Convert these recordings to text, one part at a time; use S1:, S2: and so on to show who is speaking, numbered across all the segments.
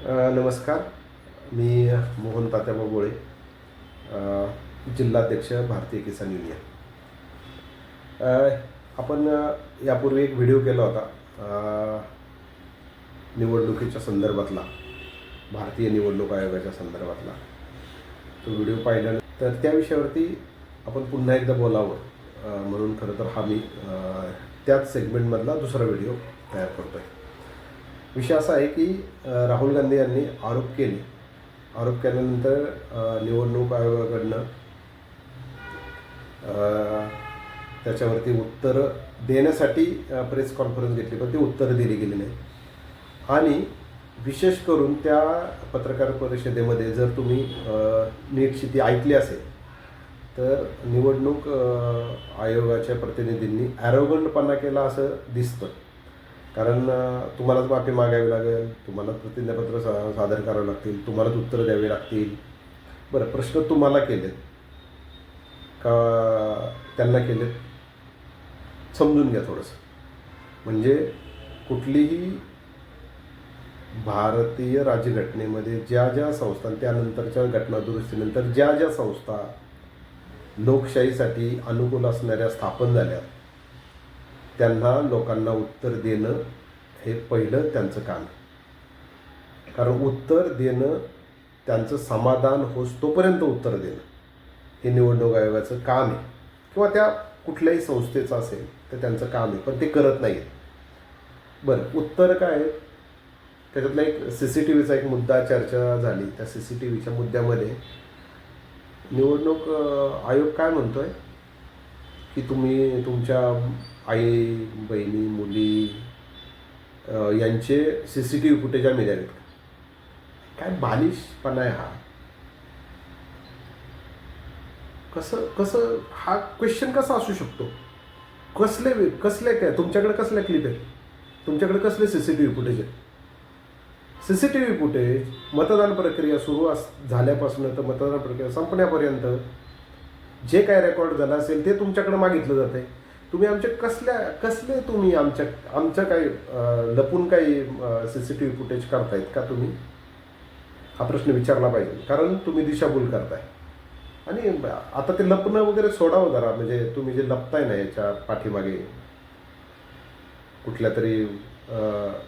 S1: नमस्कार. मी मोहन तात्याबा गोळे जिल्हाध्यक्ष भारतीय किसान युनियन. आपण यापूर्वी एक व्हिडिओ केला होता निवडणुकीच्या संदर्भातला भारतीय निवडणूक आयोगाच्या संदर्भातला. तो व्हिडिओ पाहिल्यानंतर त्या विषयावरती आपण पुन्हा एकदा बोलावं म्हणून खरं तर हा मी त्याच सेगमेंटमधला दुसरा व्हिडिओ तयार करतो आहे विषय असा आहे की राहुल गांधी यांनी आरोप केले. आरोप केल्यानंतर निवडणूक आयोगाकडनं त्याच्यावरती उत्तरं देण्यासाठी प्रेस कॉन्फरन्स घेतली पण ती उत्तरं दिली गेली नाही. आणि विशेष करून त्या पत्रकार परिषदेमध्ये जर तुम्ही नीटशी ती ऐकली असेल तर निवडणूक आयोगाच्या प्रतिनिधींनी ॲरोगंटपणा केला असं दिसतं. कारण तुम्हालाच माफी मागावी लागेल तुम्हालाच प्रतिज्ञापत्र सा सादर करावं लागतील तुम्हालाच उत्तरं द्यावी लागतील. बरं प्रश्न तुम्हाला केलेत का त्यांना केलेत? समजून घ्या थोडंसं. म्हणजे कुठलीही भारतीय राज्यघटनेमध्ये ज्या ज्या संस्था त्यानंतरच्या घटना दुरुस्तीनंतर ज्या ज्या संस्था लोकशाहीसाठी अनुकूल असणाऱ्या स्थापन झाल्या त्यांना लोकांना उत्तर देणं हे पहिलं त्यांचं काम. आहे कारण उत्तर देणं त्यांचं समाधान होस तोपर्यंत उत्तर देणं हे निवडणूक आयोगाचं काम आहे. किंवा त्या कुठल्याही संस्थेचं असेल तर त्यांचं काम आहे पण ते करत नाही आहेत बरं उत्तर काय आहे? त्याच्यातला एक सी सी टी व्हीचा एक मुद्दा चर्चा झाली. त्या सी सी टी व्हीच्या मुद्द्यामध्ये निवडणूक आयोग काय म्हणतो आहे की तुम्ही तुमच्या आई बहिणी मुली यांचे C C T V footage आम्ही द्यावेत काय बालिशपणा आहे हा? कसं कसं हा क्वेश्चन कसा असू शकतो? कसले कसले काय? तुमच्याकडे कसल्या क्लिप आहेत? तुमच्याकडे कसले C C T V footage आहेत? C C T V footage मतदान प्रक्रिया सुरू अस झाल्यापासून तर मतदान प्रक्रिया संपण्यापर्यंत जे काय रेकॉर्ड झालं असेल ते तुमच्याकडे मागितलं जात आहे तुम्ही आमच्या कसल्या कसले तुम्ही आमच्या आमच्या काही लपून काही C C T V footage करतायत का तुम्ही? हा प्रश्न विचारला पाहिजे. कारण तुम्ही दिशाभूल करताय. आणि आता ते लपणं वगैरे सोडावं जरा. म्हणजे तुम्ही जे लपताय ना याच्या पाठीमागे कुठल्या तरी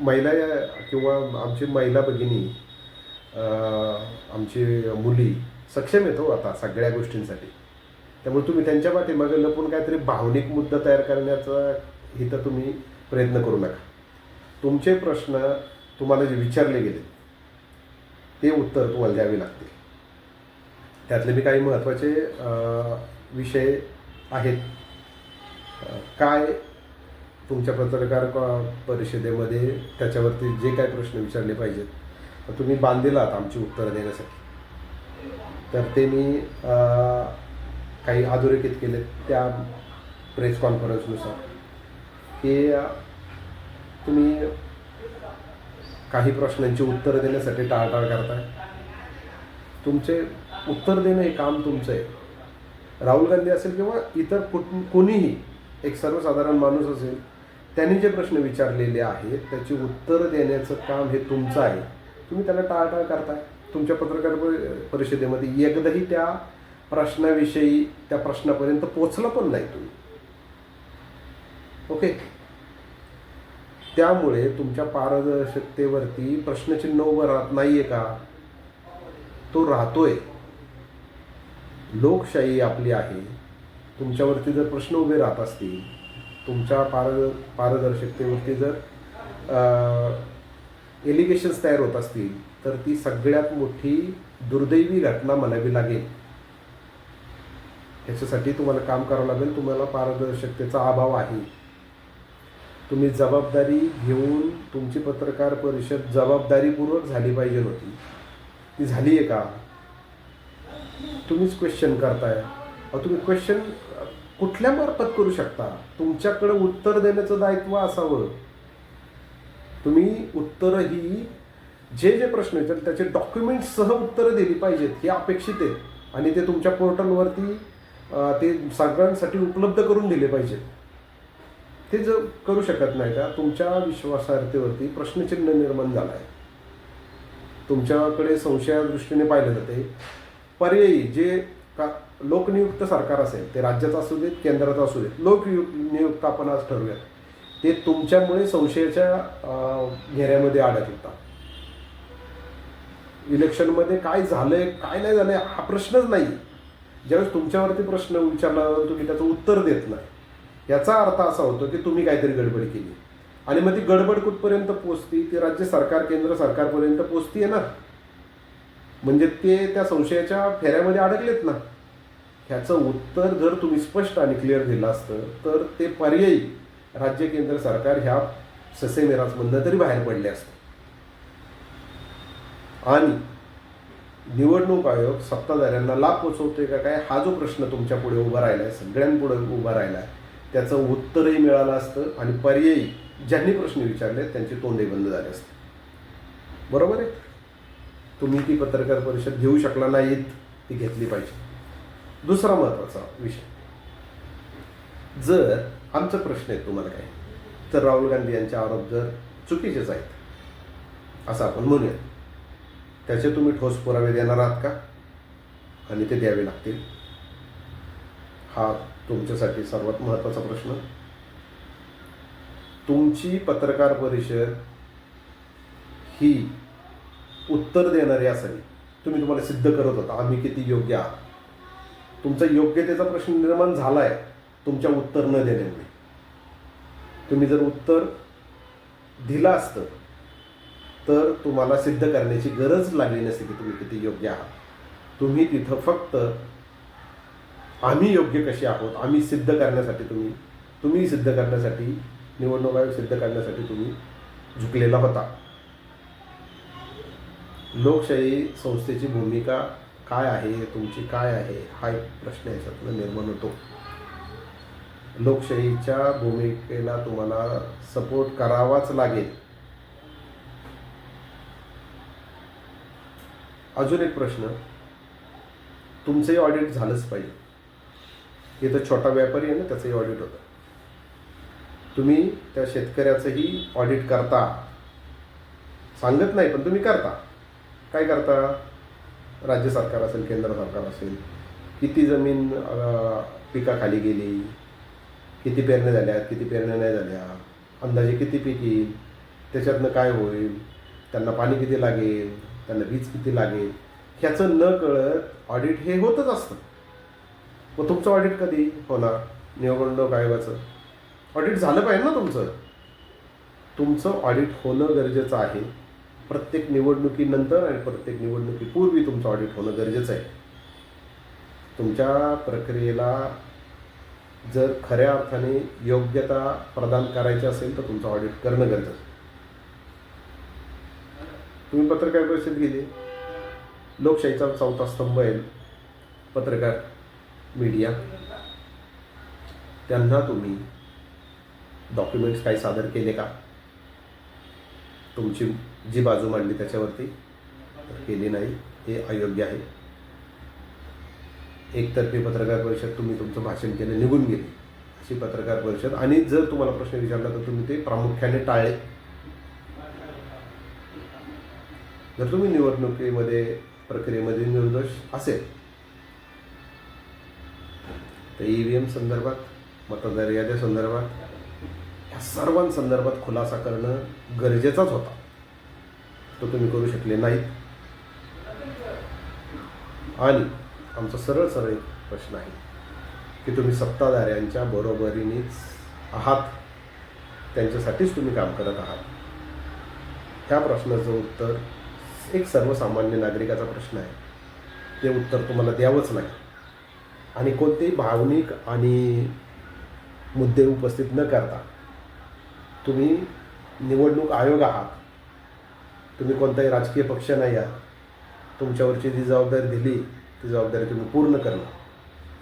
S1: महिला या किंवा आमची महिला भगिनी आमची मुली सक्षम येतो हो आता सगळ्या गोष्टींसाठी. त्यामुळे तुम्ही त्यांच्या पाठीमागे लपून काहीतरी भावनिक मुद्दा तयार करण्याचा इथं तुम्ही प्रयत्न करू नका. तुमचे प्रश्न तुम्हाला जे विचारले गेले ते उत्तर तुम्हाला द्यावे लागतील. त्यातले मी काही महत्त्वाचे विषय आहेत. काय तुमच्या पत्रकार परिषदेमध्ये त्याच्यावरती जे काय प्रश्न विचारले पाहिजेत तुम्ही बांधील आहात आमची उत्तरं देण्यासाठी. तर ते मी काही अधोरेखित केले त्या प्रेस कॉन्फरन्सनुसार की तुम्ही काही प्रश्नांची उत्तरं देण्यासाठी टाळटाळ करताय. तुमचे उत्तर देणं हे काम तुमचं आहे. राहुल गांधी असेल किंवा इतर कुठ कोणीही एक सर्वसाधारण माणूस असेल त्यांनी जे प्रश्न विचारलेले आहेत त्याची उत्तरं देण्याचं काम हे तुमचं आहे. तुम्ही त्याला टाळटाळ करताय. तुमच्या पत्रकार परि- परिषदेमध्ये एकदाही त्या प्रश्नाविषयी त्या प्रश्नापर्यंत पोचलं पण नाही तुम्ही. ओके त्यामुळे तुमच्या पारदर्शकतेवरती प्रश्नचिन्ह उभं राहत नाहीये का? तो राहतोय. लोकशाही आपली आहे. तुमच्यावरती जर प्रश्न उभे राहत असतील तुमच्या पारद पारदर्शकतेवरती जर एलिगेशन्स तयार होत असतील तर ती सगळ्यात मोठी दुर्दैवी घटना म्हणावी लागेल. ह्याच्यासाठी तुम्हाला काम करावं लागेल. तुम्हाला पारदर्शकतेचा अभाव आहे. तुम्ही जबाबदारी घेऊन तुमची पत्रकार परिषद जबाबदारीपूर्वक झाली पाहिजे होती. ती झाली आहे का? तुम्हीच क्वेश्चन करताय. अहो तुम्ही क्वेश्चन कुठल्या मार्फत करू शकता? तुमच्याकडे उत्तर देण्याचं दायित्व असावं. तुम्ही उत्तरं ही जे जे प्रश्न विचारले त्याचे डॉक्युमेंटसह उत्तरं दिली पाहिजेत हे अपेक्षित आहे आणि ते तुमच्या पोर्टलवरती ते सगळ्यांसाठी उपलब्ध करून दिले पाहिजेत. ते जर करू शकत नाही का तुमच्या विश्वासार्हतेवरती प्रश्नचिन्ह निर्माण झाला आहे तुमच्याकडे संशया दृष्टीने पाहिलं जाते पर्यायी जे का लोकनियुक्त सरकार असेल ते राज्याचं असू देत केंद्राचं असू देत लोकनियुक्त आपण आज ठरवूयात. ते तुमच्यामुळे संशयाच्या घेऱ्यामध्ये अडकतात इलेक्शनमध्ये काय झालंय काय नाही झालंय हा प्रश्नच नाही ज्यावेळेस तुमच्यावरती प्रश्न विचारला तुम्ही त्याचं उत्तर देत नाही. याचा अर्थ असा होतो की तुम्ही काहीतरी गडबड केली. आणि मग ती गडबड कुठपर्यंत पोचती? ती राज्य सरकार केंद्र सरकारपर्यंत पोचतीये ना. म्हणजे ते त्या संशयाच्या फेऱ्यामध्ये अडकलेत ना. ह्याचं उत्तर जर तुम्ही स्पष्ट आणि क्लिअर दिलं असतं तर ते पर्यायी राज्य केंद्र सरकार ह्या ससेमेराजमधनं तरी बाहेर पडले असते. आणि निवडणूक आयोग सत्ताधाऱ्यांना लाभ पोचवतोय का काय? हा जो प्रश्न तुमच्यापुढे उभा राहिला आहे सगळ्यांपुढे उभा राहिला आहे त्याचं उत्तरही मिळालं असतं आणि पर्यायी ज्यांनी प्रश्न विचारले त्यांचे तोंडही बंद झाले असते. बरोबर आहे? तुम्ही ती पत्रकार परिषद घेऊ शकला नाहीत ती घेतली पाहिजे. दुसरा महत्त्वाचा विषय. जर आमचा प्रश्न आहे तुम्हाला काय तर राहुल गांधी यांचे आरोप जर चुकीचेच आहेत असं आपण म्हणूया त्याचे तुम्ही ठोस पुरावे देणार आहात का? आणि ते द्यावे लागतील. हा तुमच्यासाठी सर्वात महत्त्वाचा प्रश्न. तुमची पत्रकार परिषद ही उत्तर देणारी असावी. तुम्ही तुम्हाला सिद्ध करत होता आम्ही किती योग्य आहात. तुमचा योग्यतेचा प्रश्न निर्माण झाला आहे तुमच्या उत्तर न देण्यामुळे. तुम्ही जर उत्तर दिलं असतं तर तुम्हाला सिद्ध करण्याची गरज लागली नसते की तुम्ही किती योग्य आहात. तुम्ही तिथं फक्त आम्ही योग्य कसे आहोत आम्ही सिद्ध करण्यासाठी तुम्ही तुम्ही सिद्ध करण्यासाठी निवडणूक आयोग सिद्ध करण्यासाठी तुम्ही झुकलेला होता. लोकशाही संस्थेची भूमिका काय आहे तुमची काय आहे हा एक प्रश्न याच्यातून निर्माण होतो. लोकशाहीच्या भूमिकेला तुम्हाला सपोर्ट करावाच लागेल. अजून एक प्रश्न. तुमचंही ऑडिट झालंच पाहिजे. हे तर छोटा व्यापारी आहे ना त्याचंही ऑडिट होतं. तुम्ही त्या शेतकऱ्याचंही ऑडिट करता. सांगत नाही पण तुम्ही करता. काय करता? राज्य सरकार असेल केंद्र सरकार असेल किती जमीन पिकाखाली गेली किती पेरण्या झाल्या किती पेरण्या नाही झाल्या अंदाजे किती पीक येईल त्याच्यातनं काय होईल त्यांना पाणी किती लागेल त्याला वीज किती लागेल ह्याचं न कळत ऑडिट हे होतच असतं. मग तुमचं ऑडिट कधी होणार? निवडणूक आयोगाचं. ऑडिट झालं पाहिजे ना तुमचं. तुमचं ऑडिट होणं गरजेचं आहे. प्रत्येक निवडणुकीनंतर आणि प्रत्येक निवडणुकीपूर्वी तुमचं ऑडिट होणं गरजेचं आहे. तुमच्या प्रक्रियेला जर खऱ्या अर्थाने योग्यता प्रदान करायची असेल तर तुमचं ऑडिट करणं गरजेचं तुम्ही पत्रकार परिषद गेली लोकशाहीचा चौथा स्तंभ आहे. पत्रकार मीडिया त्यांना तुम्ही डॉक्युमेंट्स काही सादर केले का? तुमची जी बाजू मांडली त्याच्यावरती. तर केली नाही. हे अयोग्य आहे. एकतर्फी पत्रकार परिषद तुम्ही तुमचं भाषण केलं निघून गेले. अशी पत्रकार परिषद. आणि जर तुम्हाला प्रश्न विचारला तर तुम्ही ते प्रामुख्याने टाळले जर तुम्ही निवडणुकीमध्ये प्रक्रियेमध्ये निर्दोष असेल तर ई व्ही एम संदर्भात मतदार याद्या संदर्भात ह्या सर्वांसंदर्भात खुलासा करणं गरजेचाच होता. तो तुम्ही करू शकले नाहीत. आणि आमचा सरळ सरळ एक प्रश्न आहे की तुम्ही सत्ताधाऱ्यांच्या बरोबरीनेच आहात त्यांच्यासाठीच तुम्ही काम करत आहात. ह्या प्रश्नाचं उत्तर एक सर्वसामान्य नागरिकाचा प्रश्न आहे. ते उत्तर तुम्हाला द्यावंच नाही. आणि कोणतेही भावनिक आणि मुद्दे उपस्थित न करता तुम्ही निवडणूक आयोग आहात. तुम्ही कोणताही राजकीय पक्ष नाही आहात. तुमच्यावरची जी जबाबदारी दिली ती जबाबदारी तुम्ही पूर्ण करणं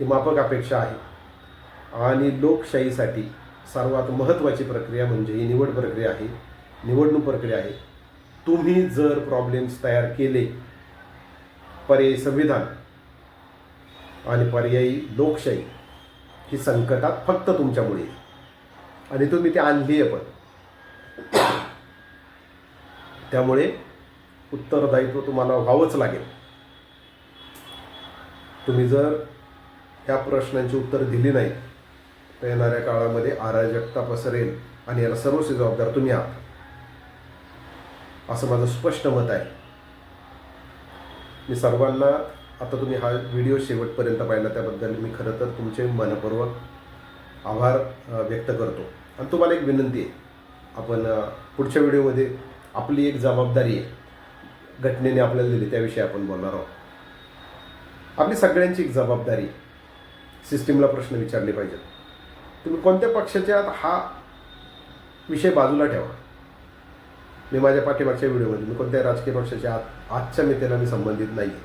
S1: ही मापक अपेक्षा आहे. आणि लोकशाहीसाठी सर्वात महत्त्वाची प्रक्रिया म्हणजे ही निवड प्रक्रिया आहे. निवडणूक प्रक्रिया आहे. तुम्ही जर प्रॉब्लेम्स तयार केले पर्यायी संविधान आणि पर्यायी लोकशाही ही संकटात फक्त तुमच्यामुळे. आणि तुम्ही ती आणली आहे पण. त्यामुळे उत्तरदायित्व तुम्हाला व्हावंच लागेल. तुम्ही जर ह्या प्रश्नांची उत्तरं दिली नाही तर येणाऱ्या काळामध्ये अराजकता पसरेल आणि याला सर्वस्वी जबाबदार तुम्ही आहात. असं माझं स्पष्ट मत आहे. मी सर्वांना आता तुम्ही हा व्हिडिओ शेवटपर्यंत पाहिला त्याबद्दल मी खरं तर तुमचे मनपूर्वक आभार व्यक्त करतो. आणि तुम्हाला एक विनंती आहे. आपण पुढच्या व्हिडिओमध्ये आपली एक जबाबदारी आहे. घटनेने आपल्याला दिली त्याविषयी आपण बोलणार आहोत. आपली सगळ्यांची एक जबाबदारी सिस्टीमला प्रश्न विचारले पाहिजेत. तुम्ही कोणत्या पक्षाच्या हा विषय बाजूला ठेवा. मी माझ्या पाठीमागच्या व्हिडिओमध्ये मी कोणत्याही राजकीय पक्षाच्या आत आजच्या नेत्याला मी संबंधित नाही आहे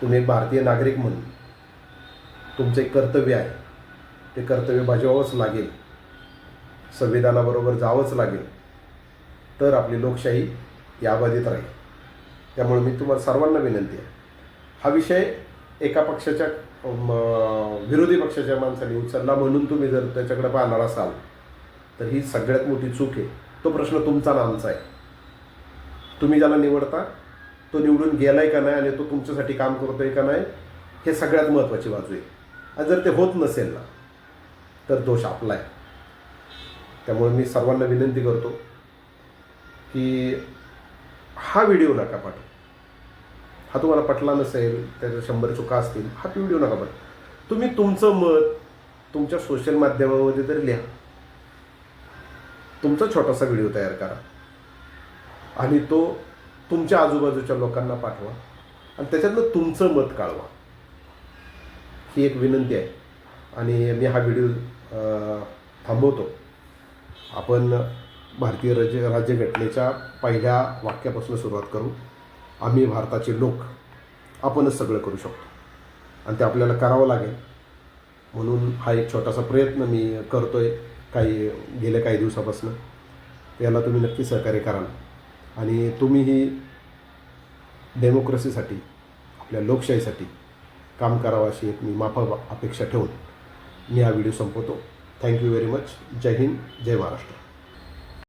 S1: तुम्ही एक भारतीय नागरिक म्हणून तुमचं एक कर्तव्य आहे. ते कर्तव्य बजावावंच लागेल. संविधानाबरोबर जावंच लागेल. तर आपली लोकशाही याबाधित राहील. त्यामुळे मी तुम्हाला सर्वांना विनंती आहे. हा विषय एका पक्षाच्या विरोधी पक्षाच्या माणसाने उचलला म्हणून तुम्ही जर त्याच्याकडे पाहणार असाल तर ही सगळ्यात मोठी चूक आहे. तो प्रश्न तुमचा ना आमचा आहे. तुम्ही ज्याला निवडता तो निवडून गेलाय का नाही आणि तो तुमच्यासाठी काम करतोय का नाही हे सगळ्यात महत्त्वाची बाजू आहे. आणि जर ते होत नसेल ना तर दोष आपला आहे. त्यामुळे मी सर्वांना विनंती करतो की हा व्हिडिओ नका पाठवू. हा तुम्हाला पटला नसेल त्याच्या शंभर चुका असतील हा व्हिडिओ नका पाठवू. तुम्ही तुमचं मत तुमच्या सोशल माध्यमामध्ये तरी लिहा. तुमचा छोटासा व्हिडिओ तयार करा. आणि तो तुमच्या आजूबाजूच्या लोकांना पाठवा. आणि त्याच्यातनं तुमचं मत काढवा. ही एक विनंती आहे. आणि मी हा व्हिडिओ थांबवतो. आपण भारतीय राज्य राज्यघटनेच्या पहिल्या वाक्यापासून सुरुवात करू. आम्ही भारताचे लोक. आपणच सगळं करू शकतो. आणि ते आपल्याला करावं लागेल. म्हणून हा एक छोटासा प्रयत्न मी करतो आहे काही गेल्या काही दिवसापासून याला तुम्ही नक्की सहकार्य कराल. आणि तुम्ही ही डेमोक्रेसीसाठी आपल्या लोकशाहीसाठी काम करावं अशी एक मी माफा अपेक्षा ठेवून मी हा व्हिडिओ संपवतो. थँक्यू व्हेरी मच जय हिंद जय महाराष्ट्र.